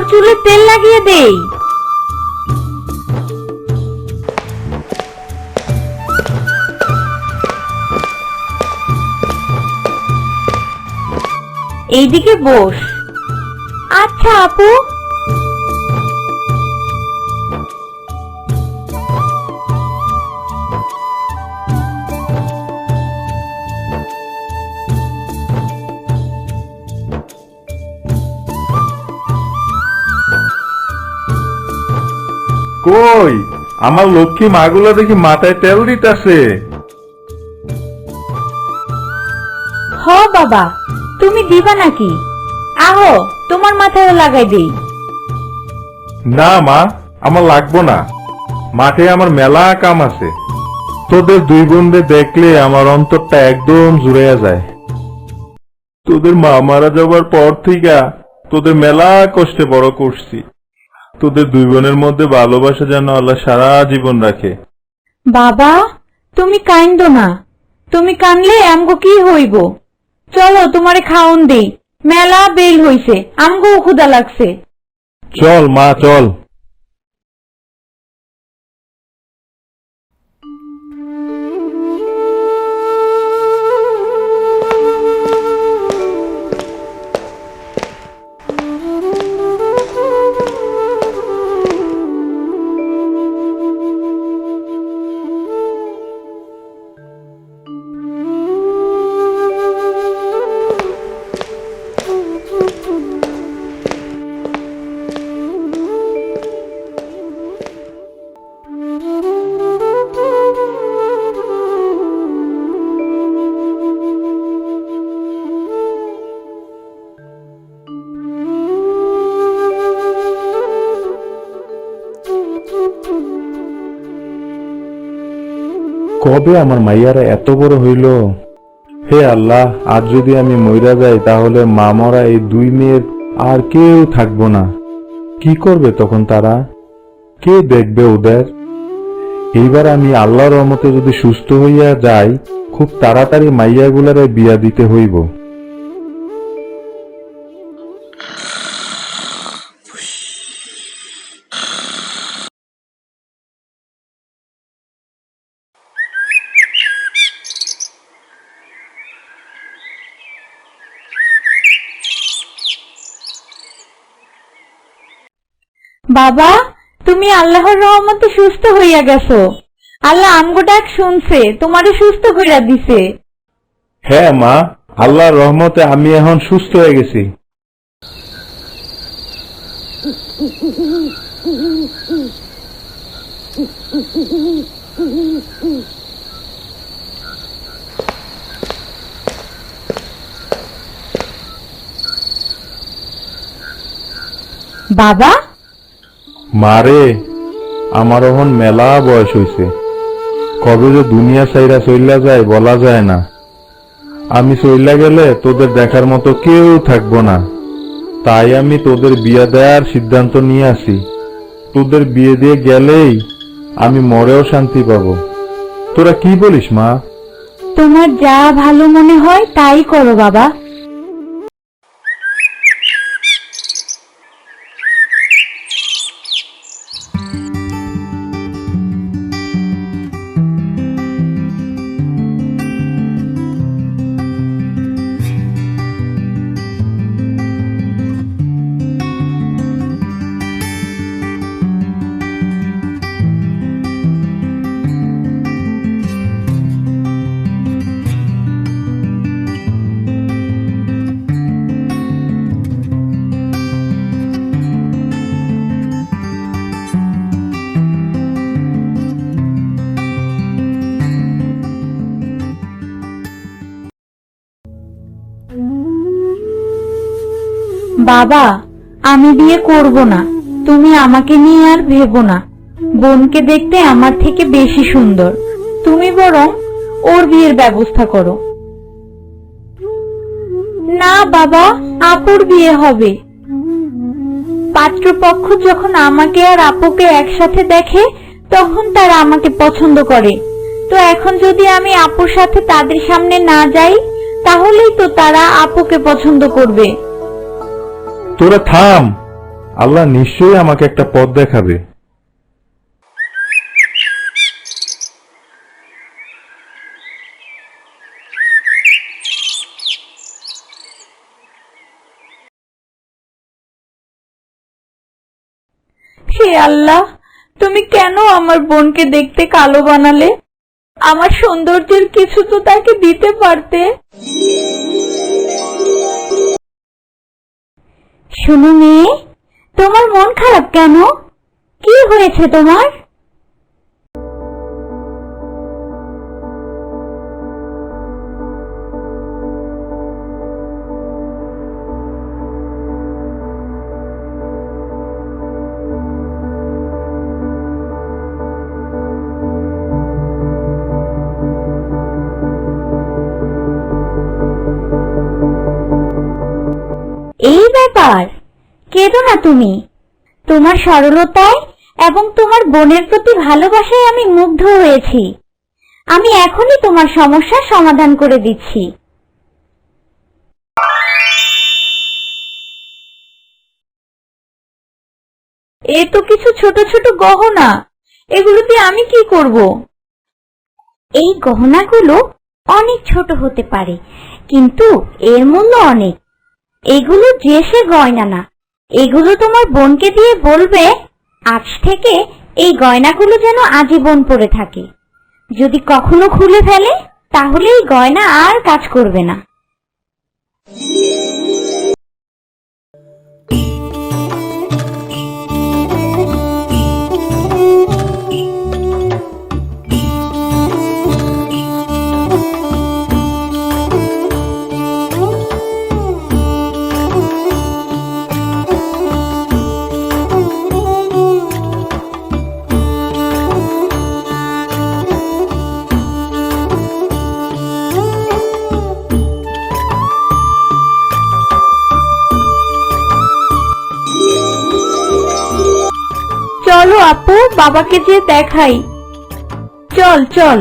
তোর চুলে তেল লাগিয়ে দেই। এইদিকে বস। আচ্ছা আপু। কই? আমার লক্ষ্মী মাগুলা দেখি মাথায় তেল দিতাছে। হ বাবা তুমি দিবা নাকি? আহো তোমার মাথায় লাগাই দেই। না মা আমার লাগবো না। মাঠে আমার মেলা কাম আছে। তোদের দুই বোনদের দেখলে আমার অন্তরটা একদম জুড়ে যায়। তোদের মা মারা যাবার পর থেকে তোদের মেলা কষ্টে বড় করছি। তোদের দুই বোনের মধ্যে ভালোবাসা যেন আল্লাহ সারা জীবন রাখে। বাবা তুমি কাইন্দ না। তুমি কানলে আমগো কি হইব? চলো তোমারে খাওন দেই। মেলা বেল হইছে আমগো ক্ষুদা লাগছে। চল মা চল। কবে আমার মাইয়ারা এত বড় হইল? হে আল্লাহ আর যদি আমি মইরা যাই, তাহলে মামরা এই দুই মেয়ের আর কেউ থাকব না। কি করবে তখন তারা? কে দেখবে ওদের? এইবার আমি আল্লাহর রহমতে যদি সুস্থ হইয়া যাই, খুব তাড়াতাড়ি মাইয়াগুলারে বিয়া দিতে হইব। বাবা তুমি আল্লাহর রহমতে সুস্থ হইয়া গেছো। আল্লাহ আমগো ডাক শুনছে তোমারে সুস্থ কইরা দিছে। হ্যাঁ মা আল্লাহর রহমতে আমি এখন সুস্থ হয়ে গেছি। বাবা মারে আমার এখন মেলা বয়স হইছে। কবে যে দুনিয়া সাইরা চইলা যায় বলা যায় না। আমি চইলা গেলে তোদের দেখার মতো কেউ থাকব না। তাই আমি তোদের বিয়ে দেওয়ার সিদ্ধান্ত নিয়ে আসি। তোদের বিয়ে দিয়ে গেলেই আমি মরেও শান্তি পাব। তোরা কি বলিস মা? তোমার যা ভালো মনে হয় তাই করো বাবা। বাবা, আমি বিয়ে করব না। তুমি আমাকে নিয়ে আর ভেবো না। বোনকে দেখতে আমার থেকে বেশি সুন্দর। তুমি বরং ওর বিয়ের ব্যবস্থা করো। না বাবা, আপুর বিয়ে হবে। পাত্রপক্ষ যখন আমাকে আর আপুকে একসাথে দেখে, তখন তারা আমাকে পছন্দ করে। তো এখন যদি আমি আপুর সাথে তাদের সামনে না যাই, তাহলেই তো তারা আপুকে পছন্দ করবে। তোরা থাম। আল্লাহ নিশ্চয়ই আমাকে একটা পথ দেখাবে। হে আল্লাহ, তুমি কেন আমার বোনকে দেখতে কালো বানালে? আমার সৌন্দর্যের কিছু তো তাকে দিতে পারতে। শুনো মেয়ে তোমার মন খারাপ কেন? কি হয়েছে তোমার? এই ব্যাপার। কেঁদো না তুমি। তোমার সরলতায় এবং তোমার বোনের প্রতি ভালোবাসায় আমি মুগ্ধ হয়েছি। আমি এখনই তোমার সমস্যার সমাধান করে দিচ্ছি। এ তো কিছু ছোট ছোট গহনা। এগুলো দিয়ে আমি কি করব? এই গহনাগুলো অনেক ছোট হতে পারে, কিন্তু এর মূল্য অনেক। এগুলো যে সে গয়না না এগুলো তোমার বোনকে দিয়ে বলবে, আজ থেকে এই গয়নাগুলো যেন আজীবন পরে থাকে। যদি কখনো খুলে ফেলে, তাহলে এই গয়না আর কাজ করবে না। বাবাকে যে দেখাই। চল চল।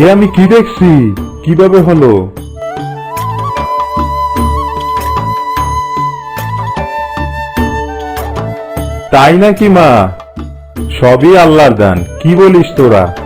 এ আমি কি দেখছি? কীভাবে হলো? তাই নাকি মা? সবই আল্লাহর দান। কি বলিস তোরা?